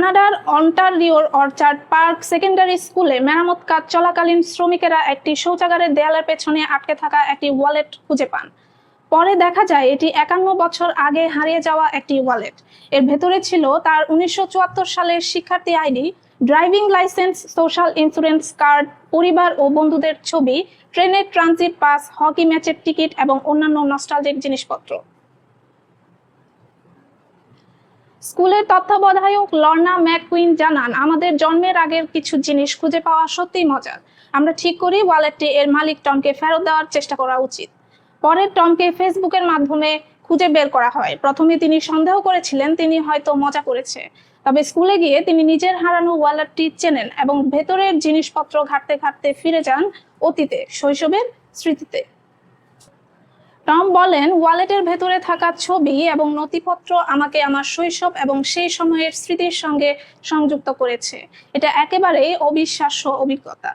কানাডার অন্টারিওর orchard park secondary স্কুলে মেরামত কাজ চলাকালীন শ্রমিকেরা একটি শৌচাগারের দেয়ালের পেছনে আটকে থাকা একটি ওয়ালেট খুঁজে পান। পরে দেখা যায় এটি একান্ন বছর আগে হারিয়ে যাওয়া একটি ওয়ালেট। এর ভেতরে ছিল তার উনিশশো চুয়াত্তর সালের শিক্ষার্থী ID, driving license, social insurance card, পরিবার ও বন্ধুদের ছবি, ট্রেনের ট্রানজিট পাস হকি ম্যাচের টিকিট এবং অন্যান্য নস্টালজিক জিনিসপত্র। স্কুলের তত্ত্বাবধায়ক লর্না ম্যাককুইন জানান, আমাদের জন্মের আগের কিছু জিনিস খুঁজে পাওয়া সত্যিই মজার। আমরা ঠিক করি ওয়ালেটটি এর মালিক টমকে ফেরত দেওয়ার চেষ্টা করা উচিত। পরে টমকে ফেসবুকের মাধ্যমে খুঁজে বের করা হয়। প্রথমে তিনি সন্দেহ করেছিলেন, তিনি হয়তো মজা করেছে। তবে স্কুলে গিয়ে তিনি নিজের হারানো ওয়ালেটটি চেনেন এবং ভেতরের জিনিসপত্র ঘাটতে ঘাটতে ফিরে যান অতীতে, শৈশবের স্মৃতিতে। টম বলেন, ওয়ালেটের ভেতরে থাকা ছবি এবং নথিপত্র আমাকে আমার শৈশব এবং সেই সময়ের স্মৃতির সঙ্গে সংযুক্ত করেছে। এটা একেবারেই অবিশ্বাস্য অভিজ্ঞতা।